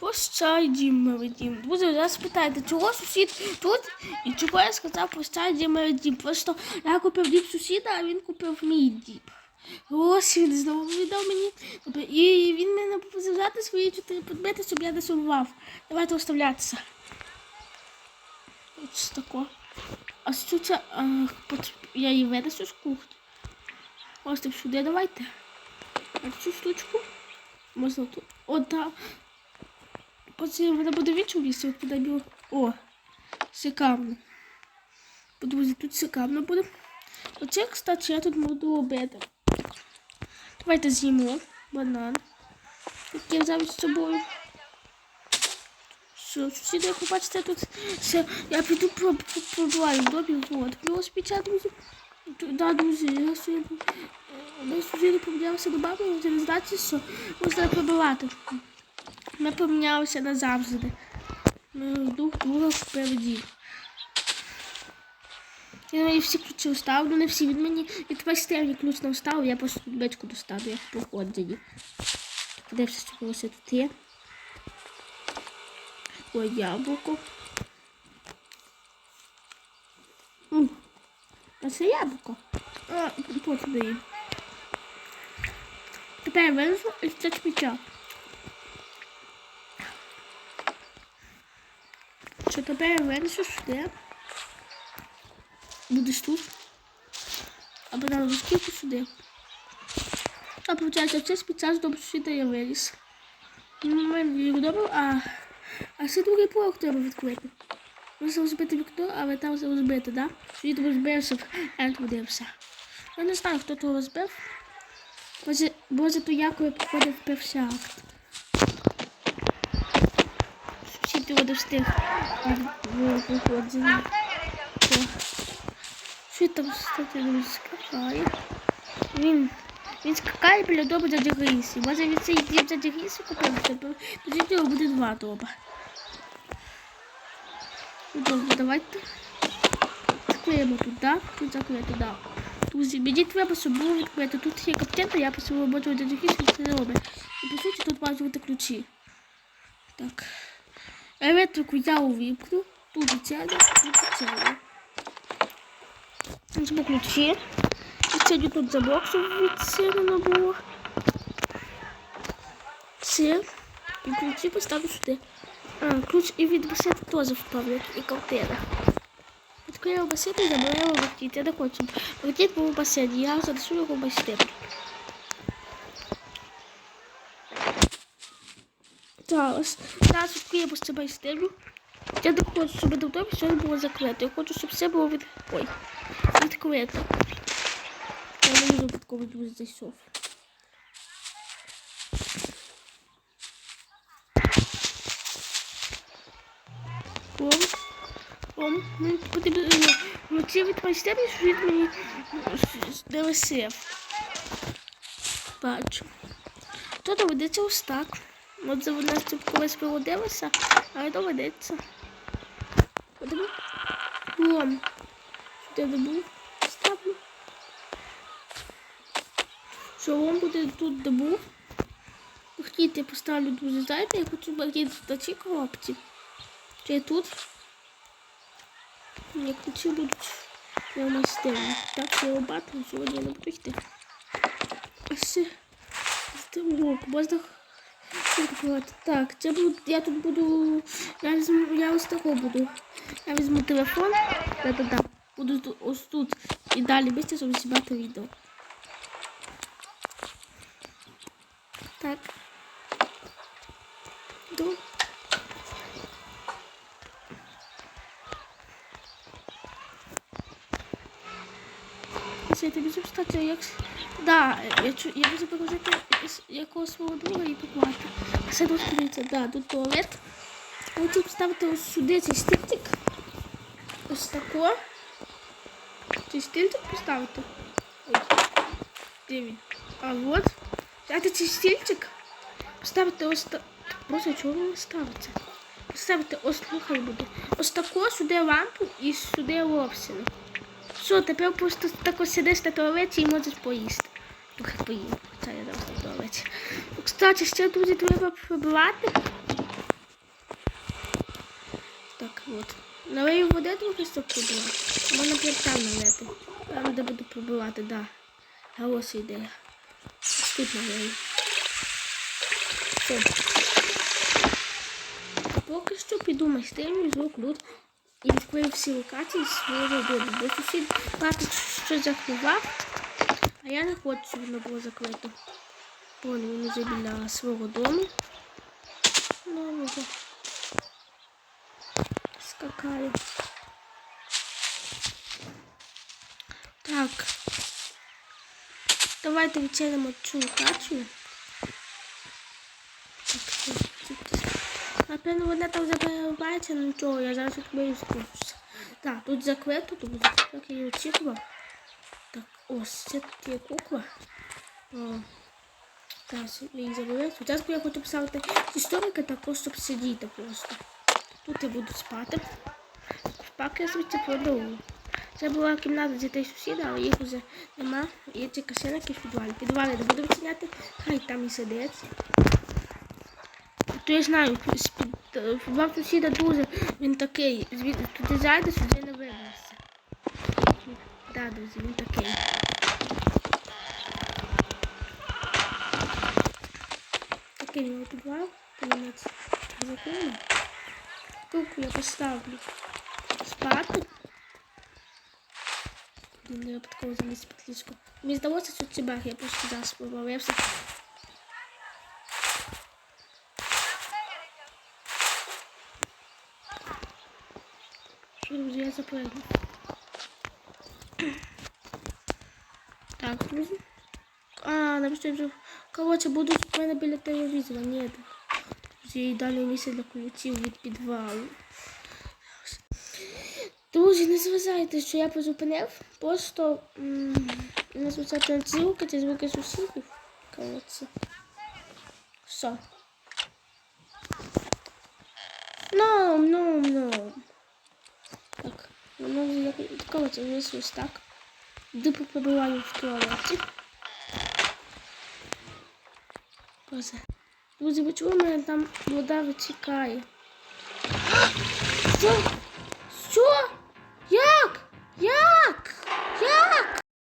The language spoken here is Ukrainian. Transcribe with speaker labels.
Speaker 1: Прощай, дім, милий дім. Друзі, зараз питаєте, чого сусід тут і чого я сказав прощай, дім, милий дім. Просто я купив дім сусіда, а він купив мій дім. Ось він знову віддав мені. Тобто, І він мене взяти свої чотири предмети, щоб я не сумував. Давайте оставлятися. Ось тако. А що це? А, я її винесу з кухні. Ось так сюди давайте. А цю штучку можна тут. От так. Потім вона буде в іншому місці, от куди біло. О, секамно. Друзі, тут секамно буде. Оце, кстати, я тут буду робити. Давайте з'їмо банан. Який я взяв з собою. Що, сусіди, як ви бачите, тут все. Я піду про- про- пробуваю в домі. Вот. Плюс печать, друзі. Да, друзі, я сьогодні. Ми сусіди помінялися до баби, через знати, що можна пробивати. Ми помінялися назавжди. Ми друг друга впереді. Я мені всі ключі оставив, ну не всі. Він мені від майстерні ключ не оставив, я просто тут бичку достану, як в походженні. Подивимося, що ось тут є. Ой, яблуко. А це яблуко. А, потім доїм. Тепер я винесу і це чпіча. Що тепер я винесу сюди. Будеш тут. А потім розкільку сюди. А виходить, це спеціально до сюди я виріс. Ну, а, а це другий поверх треба відкрити. Можна розбити вікно, але там все розбити, так? Да? Світ розбився, енд все. Я не знаю, хто того розбив. Може, може то Якова походив перший акт. Ти води встиг виходження. Що там, кстати, він скакає? Він, він скакає біля дому дяді Грісі. Може він цей дім дяді Грісі купив, тепер тоді в нього буде два дома. Ну, Добре, давайте. Заклеїмо туди, тут заклеїмо туди. Друзі, мені треба, щоб було. Тут є каптента, я посилу роботу дяді Грісі, це робить. І по суті тут мають бути ключі. Так. Електрику я увімкну. Тут ціле, тут ціле. Візьму ключі. І це тут замок, щоб відсилено було. Це. І ключі поставлю сюди. А, ключ і від басети теж впав, і картина. Відкрила басейн і забрала вертіти. Я не хочу. Вертіть був у я занесу його в басейн. Зараз. Зараз відкриємо з цим стелю. Я не хочу, щоб до домі все було закрито. Я хочу, щоб все було від... Ой. Відкрито. Я не випадково дуже зайшов. Ом. Ом. Мені потрібно... Ну, ці від майстерні, що він мені не лисив. Бачу. То доведеться ось так. За нас тут колись проводилося, але доведеться. Подивимо. Вон. Сюди добу ставлю. Що вон буде тут добу. Хотіть, я поставлю дуже знаєте, я хочу багати в такі коробці. Чи тут? Як ключі будуть на майстерні. Так, я обатую, сьогодні я не буду йти. Ось це. Стимок, можна От, так, це буду, я тут буду, я візьму, я ось такого буду. Я візьму телефон, да, да, буду тут, ось тут і далі быстро, знімати відео. Так. До. Тобі кстати, як... Да, я, чу- я буду з якого свого друга і поклати. А це тут дивіться, да, тут туалет. Хочу поставити ось сюди цей стильчик. Ось тако. Цей стильчик поставити. Ой. Де він? А от. Взяти цей стильчик. Поставити ось так. Боже, чого він ставиться? Поставити ось, ну буде. Ось тако, сюди лампу і сюди лобсину. Все, тепер просто тако сидиш на туалеті і можеш поїсти. Трохи поїм. Це я на туалеті. Кстати, ще, друзі, треба прибирати. Так, от. Налию води трохи, щоб пробила. Можна прям там налити. Там, де буду пробивати, да. Ідея. Ось Тут налию. Все. Поки що піду майстерню, звук люд і відкрию всі локації свого дому. Бо сусід бачить, що заховав, а я не хочу, щоб воно було закрито. Вон він вже біля свого дому. Ну, вже. Так. Давайте відчинимо цю локацію. Так, Напевно, вона там забивається, ну нічого, я зараз відкрию спущуся. Так, тут закрито, тут як я і очікував. Так, ось, це є кукла. О, я її заберу. Зараз я хочу поставити історика також, щоб сидіти просто. Тут я буду спати. Спати я звідси продовжу. Це була кімната дітей сусіда, але їх вже нема. Є тільки синики в підвалі. Підвалі не буду відчиняти, хай там і сидить. То я знаю, е, вам сусіда дуже, він такий, звід- туди зайдеш, вже не виберешся. Так, друзі, він такий. Такий його підвал, кінець закону. Куку я поставлю спати. Я випадково заліз під ліжко. Мені здалося, що це баг, я просто зараз спробував. Я все Друзі, я запрыгну. Так, друзі. А, вже... Короче, будуть в мене біля телевізора. Ні. Друзі, і далі місце для ключів від підвалу. Друзі, не зважайте, що я призупинив. Просто не звучати на ці звуки, це звуки сусідів. Коротше. Все. Ну, ну, ну. Так, як коротше, вже ось так. Йду попробуваю в туалеті. Боже. Друзі, ви мене там вода витікає? Що? Що?